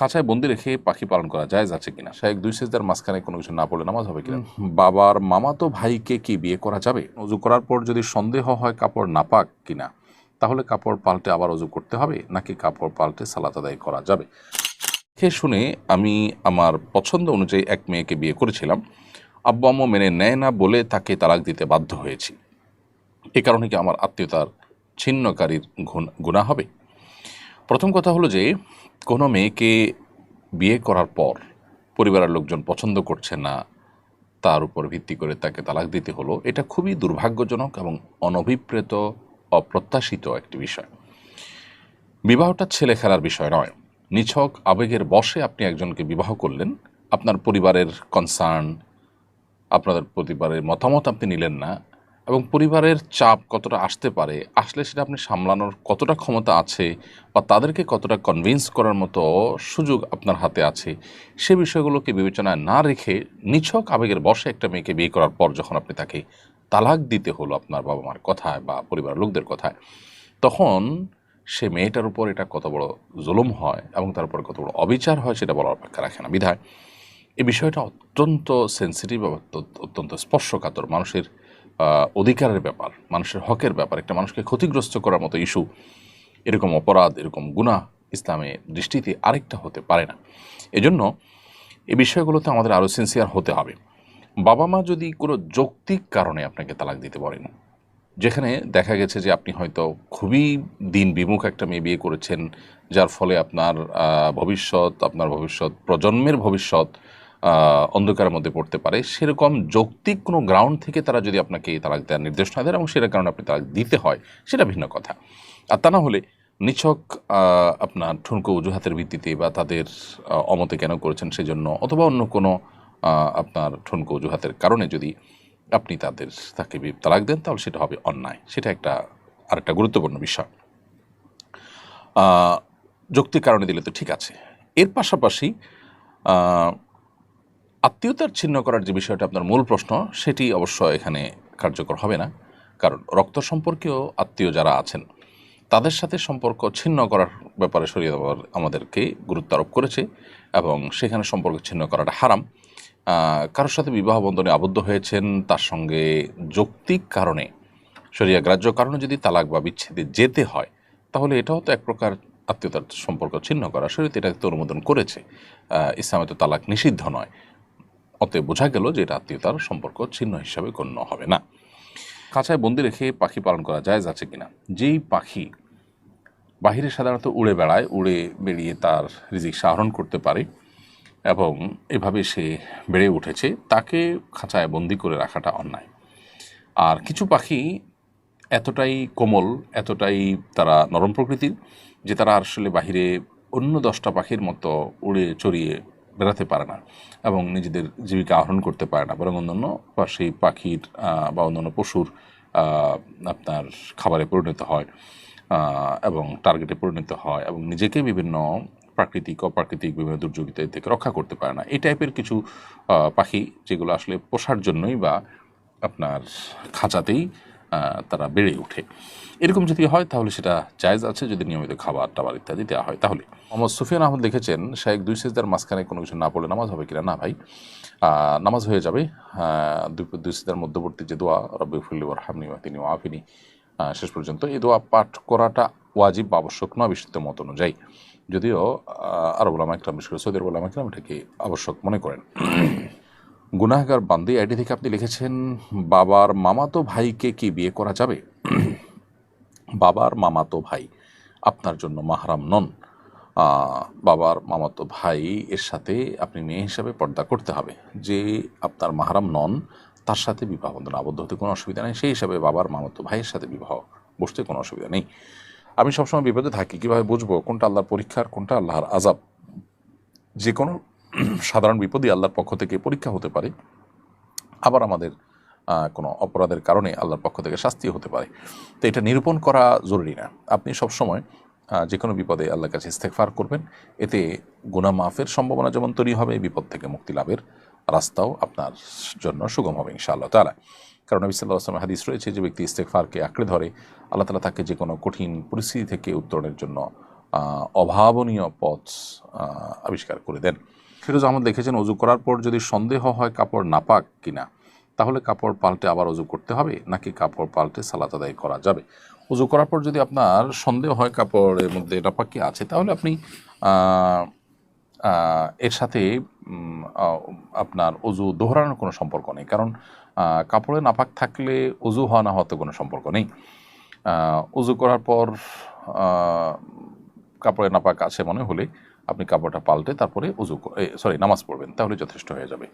কাঁচায় বন্দি রেখে পাখি পালন করা যায় আছে কিনা? শাহেক দুই সেজদার মাঝখানে কোনো কিছু না পড়লে নামাজ হবে কিনা? বাবার মামাতো ভাইকে কি বিয়ে করা যাবে? অজু করার পর যদি সন্দেহ হয় কাপড় নাপাক কিনা তাহলে কাপড় পাল্টে আবার অজু করতে হবে নাকি কাপড় পাল্টে সালাত আদায় করা যাবে? দেখে শুনে আমি আমার পছন্দ অনুযায়ী এক মেয়েকে বিয়ে করেছিলাম। আব্বু আম্মু মেনে নেয় না বলে তাকে তালাক দিতে বাধ্য হয়েছি। এ কারণে কি আমার আত্মীয়তার ছিন্নকারীর গুণা হবে? প্রথম কথা হলো যে কোনো মেয়েকে বিয়ে করার পর পরিবারের লোকজন পছন্দ করছে না, তার উপর ভিত্তি করে তাকে তালাক দিতে হলো, এটা খুবই দুর্ভাগ্যজনক এবং অনভিপ্রেত, অপ্রত্যাশিত একটি বিষয়। বিবাহটা ছেলে খেলার বিষয় নয়। নিছক আবেগের বশে আপনি একজনকে বিবাহ করলেন, আপনার পরিবারের কনসার্ন আপনাদের পরিবারের মতামত আপনি নিলেন না এবং পরিবারের চাপ কতটা আসতে পারে, আসলে সেটা আপনি সামলানোর কতটা ক্ষমতা আছে বা তাদেরকে কতটা কনভিন্স করার মতো সুযোগ আপনার হাতে আছে, সে বিষয়গুলোকে বিবেচনায় না রেখে নিছক আবেগের বশে একটা মেয়েকে বিয়ে করার পর যখন আপনি তাকে তালাক দিতে হলো আপনার বাবা মার কথায় বা পরিবারের লোকদের কথায়, তখন সে মেয়েটার উপর এটা কত বড় জুলুম হয় এবং তার উপর কত বড় অবিচার হয় সেটা বলার অপেক্ষা রাখে না। বিধায় এই বিষয়টা অত্যন্ত সেন্সিটিভ অত্যন্ত- স্পর্শকাতর। মানুষের অধিকারের ব্যাপার, মানুষের হকের ব্যাপার, একটা মানুষকে ক্ষতিগ্রস্ত করার মতো ইস্যু এরকম অপরাধ, এরকম গুনাহ ইসলামের দৃষ্টিতে আরেকটা হতে পারে না। এজন্য এ বিষয়গুলোতে আমাদের আরও সিনসিয়ার হতে হবে। বাবা মা যদি কোনো যৌক্তিক কারণে আপনাকে তালাক দিতে পারেন যেখানে দেখা গেছে যে আপনি হয়তো খুবই দিন বিমুখ একটা মেয়ে বিয়ে করেছেন, যার ফলে আপনার ভবিষ্যৎ আপনার ভবিষ্যৎ, প্রজন্মের ভবিষ্যৎ অন্ধকারের মধ্যে পড়তে পারে। সেরকম যৌক্তিক কোনো গ্রাউন্ড থেকে তারা যদি আপনাকে তালাক দেওয়ার নির্দেশনা দেন এবং সেটার কারণে আপনি তালাক দিতে হয়, সেটা ভিন্ন কথা। আর তা না হলে নিছক আপনার ঠুনকো অজুহাতের ভিত্তিতে বা তাদের অমতে কেন করেছেন সেজন্য অথবা অন্য কোনো আপনার ঠুনকো অজুহাতের কারণে যদি আপনি তাদের, তাকে তালাক দেন, তাহলে সেটা হবে অন্যায়। সেটা একটা, আরেকটা গুরুত্বপূর্ণ বিষয়। যৌক্তিক কারণে দিলে তো ঠিক আছে। এর পাশাপাশি আত্মীয়তার ছিন্ন করার যে বিষয়টা আপনার মূল প্রশ্ন, সেটি অবশ্য এখানে কার্যকর হবে না। কারণ রক্ত সম্পর্কেও আত্মীয় যারা আছেন, তাদের সাথে সম্পর্ক ছিন্ন করার ব্যাপারে শরীয়ত আবার আমাদেরকে গুরুত্ব আরোপ করেছে এবং সেখানে সম্পর্ক ছিন্ন করাটা হারাম। কারোর সাথে বিবাহ বন্ধনে আবদ্ধ হয়েছেন, তার সঙ্গে যৌক্তিক কারণে, শরিয়া গ্রাহ্য কারণে যদি তালাক বা বিচ্ছেদে যেতে হয়, তাহলে এটাও তো এক প্রকার আত্মীয়তার সম্পর্ক ছিন্ন করা। শরীয়ত এটাকে তো অনুমোদন করেছে। ইসলামে তো তালাক নিষিদ্ধ নয়। অতএব বোঝা গেল যে এটা আত্মীয়তার সম্পর্ক ছিন্ন হিসাবে গণ্য হবে না। খাঁচায় বন্দি রেখে পাখি পালন করা যায় আছে কিনা? যেই পাখি বাহিরে সাধারণত উড়ে বেড়ায়, উড়ে বেরিয়ে তার রিজিক আহরণ করতে পারে এবং এভাবে সে বেড়ে উঠেছে, তাকে খাঁচায় বন্দি করে রাখাটা অন্যায়। আর কিছু পাখি এতটাই কোমল, এতটাই তারা নরম প্রকৃতির যে তারা আসলে বাহিরে অন্য দশটা পাখির মতো উড়ে চড়িয়ে বেড়াতে পারে না এবং নিজেদের জীবিকা আহরণ করতে পারে না। বরং অন্যান্য বা সেই পাখির বা অন্যান্য পশুর আপনার খাবারে পরিণত হয় এবং টার্গেটে পরিণত হয় এবং নিজেকে বিভিন্ন প্রাকৃতিক, অপ্রাকৃতিক, বিভিন্ন দুর্যোগিতা থেকে রক্ষা করতে পারে না। এই টাইপের কিছু পাখি যেগুলো আসলে পোষার জন্যই বা আপনার খাঁচাতেই তারা বেড়ে ওঠে। এরকম যদি হয়, তাহলে সেটা জায়জ আছে যদি নিয়মিত খাবার টাবার ইত্যাদি দেওয়া হয়। তাহলে মোহাম্মদ সুফিয়ান আহমদ লিখেছেন শাহেক দুই সেজদার মাঝখানে কোনো কিছু না পড়লে নামাজ হবে কিনা? না ভাই। নামাজ হয়ে যাবে। দুই সেজদার মধ্যবর্তী যে দোয়া, রব্বি ফুল্লি হামনি তিনি ওয়াফিনি শেষ পর্যন্ত এই দোয়া পাঠ করাটা ওয়াজিব, আবশ্যক নয়, বিশুদ্ধ মত অনুযায়ী। যদিও আরব ওলামা একরাম, বিশেষ করে সৌদি আরব ওলামা একরাম এটাকে আবশ্যক মনে করেন। গুনাহগার বান্দি আইডি থেকে আপনি লিখেছেন, বাবার মামাতো ভাইকে কি বিয়ে করা যাবে? বাবার মামাতো ভাই আপনার জন্য মাহারাম নন। বাবার মামাতো ভাই এর সাথে আপনি মেয়ে হিসাবে পর্দা করতে হবে। যে আপনার মাহারাম নন, তার সাথে বিবাহ বন্ধন আবদ্ধ হতে কোনো অসুবিধা নেই। সেই হিসাবে বাবার মামাতো ভাইয়ের সাথে বিবাহ বসতে কোনো অসুবিধা নেই। আমি সবসময় বিপদে থাকি। কীভাবে বুঝব? কোনটা আল্লাহর পরীক্ষার কোনটা আল্লাহর আজাব যে কোনো সাধারণ বিপদই আল্লাহর পক্ষ থেকে পরীক্ষা হতে পারে। আবার আমাদের কোনো অপরাধের কারণে আল্লাহর পক্ষ থেকে শাস্তি হতে পারে। তো এটা নিরূপণ করা জরুরি না। আপনি সবসময় যে কোনো বিপদে আল্লাহর কাছে ইস্তেকফার করবেন। এতে গুনাহ মাফের সম্ভাবনা যেমন তৈরি হবে, বিপদ থেকে মুক্তি লাভের রাস্তাও আপনার জন্য সুগম হবে ইনশাআল্লাহ তালা কারণ নবী সাল্লাহ আসলামের হাদিস রয়েছে যে ব্যক্তি ইস্তেকফারকে আঁকড়ে ধরে, আল্লাহ তালা তাকে যে কোনো কঠিন পরিস্থিতি থেকে উত্তরণের জন্য অভাবনীয় পথ আবিষ্কার করে দেন। ফিরোজ আহমদ লিখেছেন, অজু করার পর যদি সন্দেহ হয় কাপড় নাপাক কিনা তাহলে কাপড় পাল্টে আবার অজু করতে হবে, নাকি কাপড় পাল্টে সালাত আদায় করা যাবে? অজু করার পর যদি আপনার সন্দেহ হয় কাপড়ের মধ্যে নাপাক আছে, তাহলে আপনি এর সাথে আপনার অজু দোহরানোর কোনো সম্পর্ক নেই। কারণ কাপড়ে নাপাক থাকলে অজু হওয়া না হওয়াতে কোনো সম্পর্ক নেই। অজু করার পর কাপড়ে নাপাক আছে মনে হলে আপনি কাপড়টা পাল্টে তারপরে উজু সরি নামাজ পড়বেন তাহলে যথেষ্ট হয়ে যাবে।